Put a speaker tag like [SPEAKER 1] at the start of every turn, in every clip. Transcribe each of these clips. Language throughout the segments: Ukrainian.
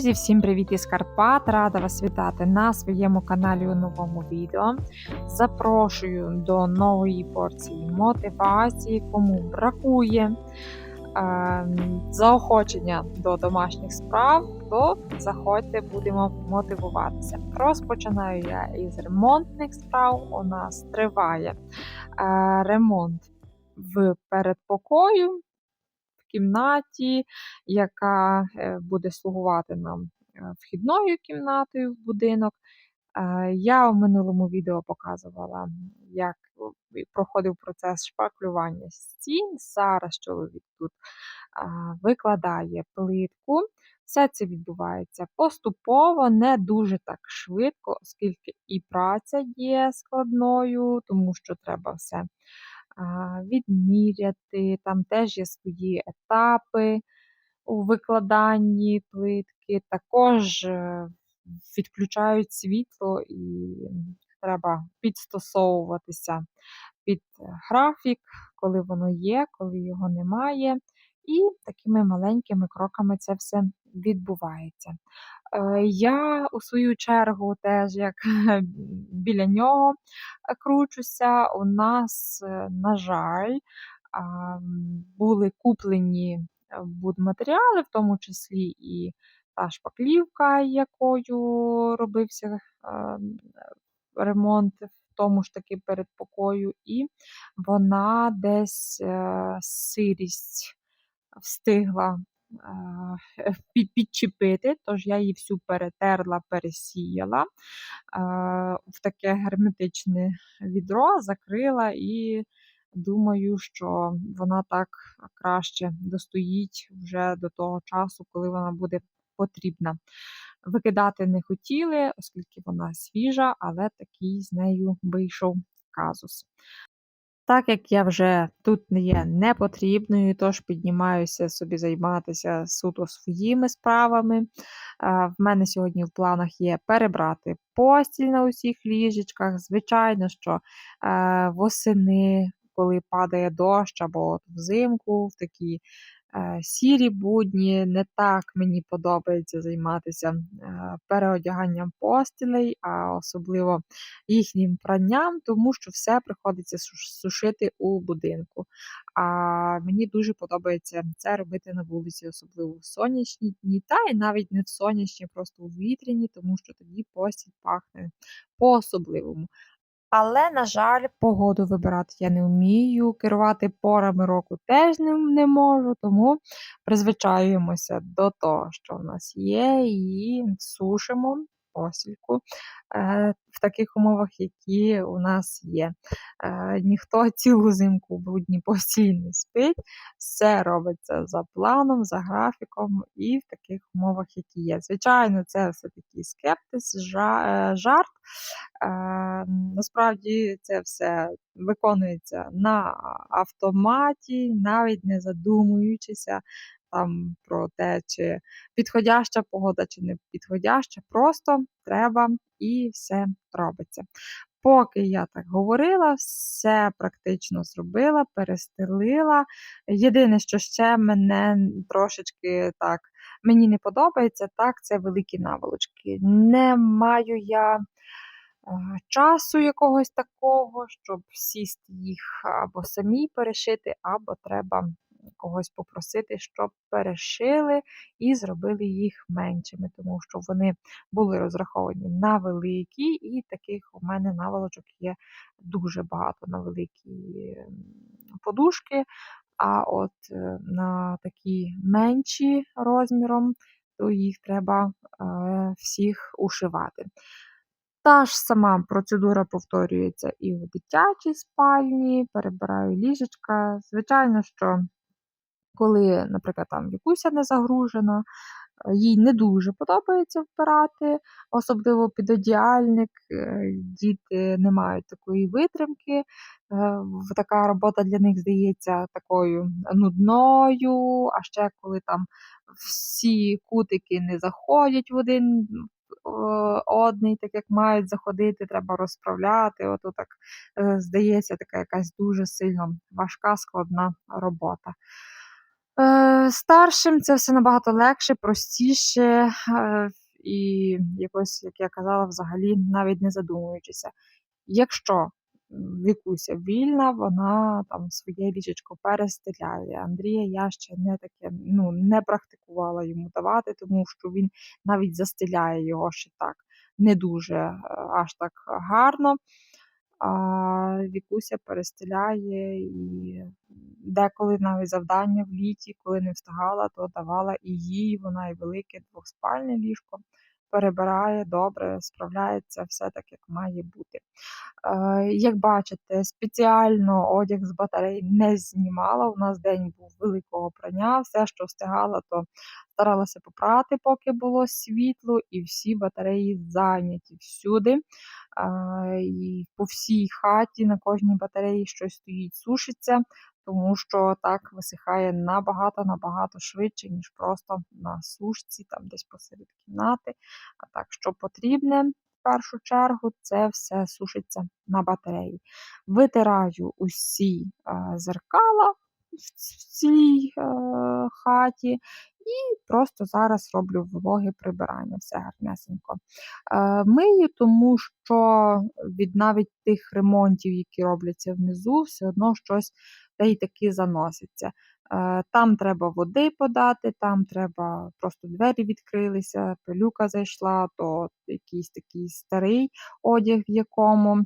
[SPEAKER 1] Друзі, всім привіт із Карпат! Рада вас вітати на своєму каналі у новому відео. Запрошую до нової порції мотивації, кому бракує е, заохочення до домашніх справ, то заходьте, будемо мотивуватися. Розпочинаю я із ремонтних справ. У нас триває е, ремонт в передпокою кімнаті, яка е, буде слугувати нам е, вхідною кімнатою в будинок. Е, я в минулому відео показувала, як проходив процес шпаклювання стін. Зараз чоловік тут викладає плитку. Все це відбувається поступово, не дуже так швидко, оскільки і праця є складною, тому що треба все відміряти, там теж є свої етапи у викладанні плитки, також е, відключають світло і треба підстосовуватися під графік, коли воно є, коли його немає. І такими маленькими кроками це все відбувається. Е, я у свою чергу теж як біля нього е, кручуся. У нас, е, на жаль, були куплені будматеріали, в тому числі і та шпаклівка, якою робився ремонт тому ж таки передпокою, і вона десь сирість встигла Е, підчепити, тож я її всю перетерла, пересіяла в таке герметичне відро, закрила і думаю, що вона так краще достоїть вже до того часу, коли вона буде потрібна. Викидати не хотіли, оскільки вона свіжа, але такий з нею вийшов казус. Так як я вже тут не є непотрібною, тож піднімаюся собі займатися суто своїми справами. В мене сьогодні в планах є перебрати постіль на усіх ліжечках. Звичайно, що е, восени, коли падає дощ або взимку, в такі Е, сірі будні, не так мені подобається займатися е, переодяганням постілей, а особливо їхнім пранням, тому що все приходиться сушити у будинку. А мені дуже подобається це робити на вулиці, особливо в сонячні дні, та і навіть не в сонячні, просто у вітряні, тому що тоді постіль пахне по-особливому. Але, на жаль, погоду вибирати я не вмію, керувати порами року теж не, не можу, тому призвичаюємося до того, що в нас є, і сушимо посільку е, в таких умовах, які у нас є. Е, ніхто цілу зимку в брудній постілі не спить, все робиться за планом, за графіком і в таких умовах, які є. Звичайно, це все такий скептиз, е, жарт. Насправді це все виконується на автоматі, навіть не задумуючися там про те, чи підходяща погода, чи не підходяща. Просто треба і все робиться. Поки я так говорила, все практично зробила, перестелила. Єдине, що ще мене трошечки так мені не подобається, так, це великі наволочки. Не маю я часу якогось такого, щоб сісти їх або самі перешити, або треба когось попросити, щоб перешили і зробили їх меншими, тому що вони були розраховані на великі, і таких у мене наволочок є дуже багато на великі подушки. А от е, на такі менші розміром, то їх треба е, всіх ушивати. Та ж сама процедура повторюється і в дитячій спальні, перебираю ліжечка. Звичайно, що коли, наприклад, там Вікуся не загружена, е, їй не дуже подобається вбирати, особливо підодіальник, е, діти не мають такої витримки. Е, така робота для них здається такою нудною, а ще коли там всі кутики не заходять в один одний, так як мають заходити, треба розправляти. Ото так здається, така якась дуже сильно важка, складна робота. Е, старшим це все набагато легше, простіше, е, і якось, як я казала, взагалі навіть не задумуючися. Якщо Вікуся вільна, вона там своє ліжечко перестеляє. Андрія я ще не таке ну, не практикувала йому давати, тому що він навіть застеляє його ще так не дуже е, аж так гарно. А Вікуся перестеляє і деколи навіть завдання в літі, коли не встигала, то давала і їй, вона і велике двохспальне ліжко перебирає добре, справляється все так, як має бути. Е, як бачите, спеціально одяг з батарей не знімала. У нас день був великого прання, все, що встигала, то старалася попрати, поки було світло, і всі батареї зайняті всюди. І по всій хаті на кожній батареї щось стоїть, сушиться, тому що так висихає набагато-набагато швидше, ніж просто на сушці, там десь посеред кімнати. А так, що потрібне, в першу чергу, це все сушиться на батареї. Витираю усі е, зеркала в цій е, хаті. І просто зараз роблю вологе прибирання, все гарнесенько. Е, мию, тому що від навіть тих ремонтів, які робляться внизу, все одно щось та й таки заноситься. Е, там треба води подати, там треба просто двері відкрилися, пилюка зайшла, то якийсь такий старий одяг, в якому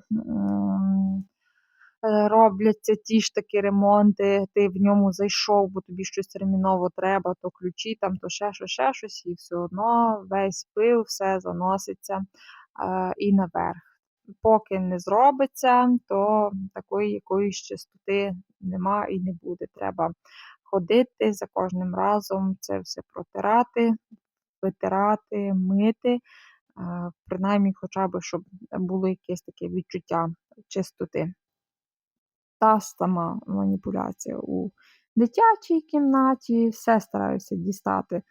[SPEAKER 1] Е, робляться ті ж такі ремонти, ти в ньому зайшов, бо тобі щось терміново треба, то ключі, там, то ще щось, ще щось, і все одно весь пил, все заноситься е, і наверх. Поки не зробиться, то такої якоїсь чистоти нема і не буде. Треба ходити за кожним разом, це все протирати, витирати, мити, принаймні, хоча б, щоб було якесь таке відчуття чистоти та сама маніпуляція у дитячій кімнаті. Все стараюся дістати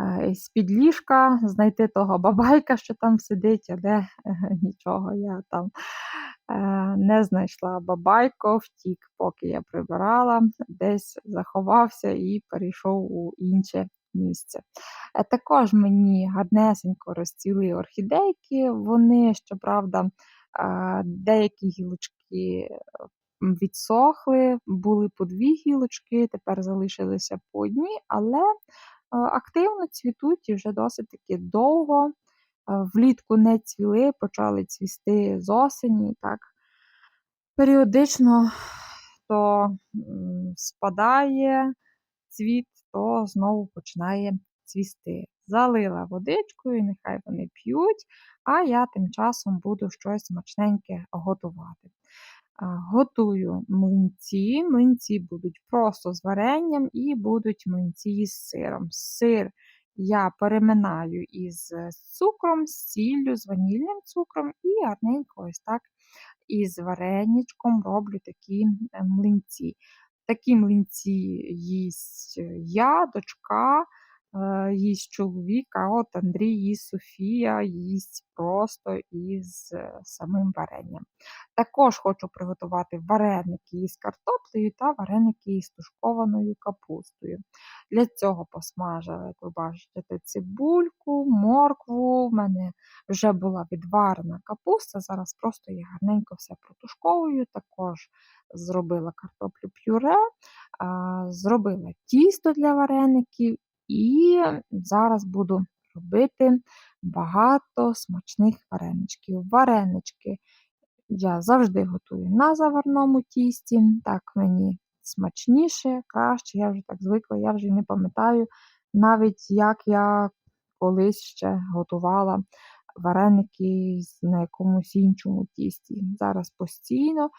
[SPEAKER 1] е, з-під ліжка, знайти того бабайка, що там сидить, але е, нічого я там е, не знайшла. Бабайко втік, поки я прибирала, десь заховався і перейшов у інше місце. Також мені гарнесенько розцвіли орхідейки, вони, щоправда, деякі гілочки відсохли, були по дві гілочки, тепер залишилися по одній, але е, активно цвітуть і вже досить таки довго. Е, влітку не цвіли, почали цвісти з осені. так. Періодично то спадає цвіт, то знову починає цвісти. Залила водичкою, нехай вони п'ють, а я тим часом буду щось смачненьке готувати. Готую млинці. Млинці будуть просто з варенням і будуть млинці з сиром. Сир я переминаю із цукром, з сіллю, з ванільним цукром і гарненько ось так із вареничком роблю такі е, млинці. Такі млинці їсть я, дочка, е, їсть чоловік, а от Андрій їсть Софія їсть просто із е, самим варенням. Також хочу приготувати вареники із картоплею та вареники із тушкованою капустою. Для цього посмажила, як ви бачите, цибульку, моркву. У мене вже була відварена капуста. Зараз просто я гарненько все протушковую. Також зробила картоплю пюре, зробила тісто для вареників і зараз буду робити багато смачних вареничків. Варенички я завжди готую на заварному тісті. Так мені смачніше, краще, я вже так звикла, я вже не пам'ятаю навіть, як я колись ще готувала вареники на якомусь іншому тісті. Зараз постійно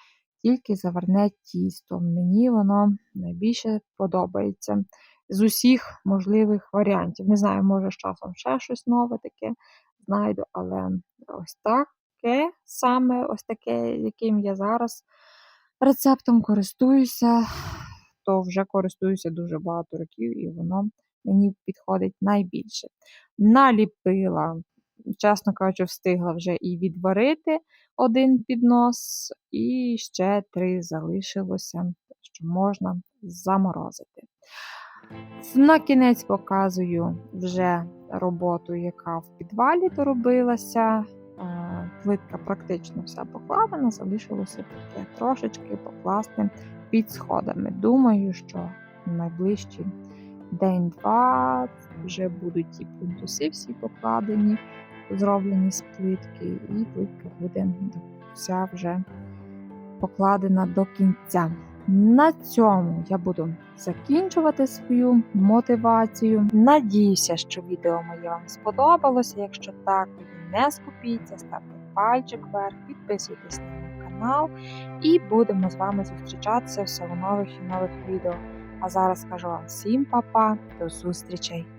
[SPEAKER 1] тільки заварне тісто. Мені воно найбільше подобається з усіх можливих варіантів. Не знаю, може з часом ще щось нове таке знайду, але ось таке саме ось таке, яким я зараз рецептом користуюся, то вже користуюся дуже багато років, і воно мені підходить найбільше. Наліпила, чесно кажучи, встигла вже і відварити один піднос, і ще три залишилося, що можна заморозити. На кінець показую вже роботу, яка в підвалі доробилася. Е, Плитка практично вся покладена, залишилося таке трошечки покласти під сходами. Думаю, що в найближчі день-два вже будуть ті плінтуси всі покладені, зроблені з плитки, і плитка буде вся вже покладена до кінця. На цьому я буду закінчувати свою мотивацію. Надіюся, що відео моє вам сподобалося. Якщо так, тоді не скупіться, ставте пальчик вверх, підписуйтесь на мій канал і будемо з вами зустрічатися все в нових і нових відео. А зараз кажу вам всім па-па, до зустрічей!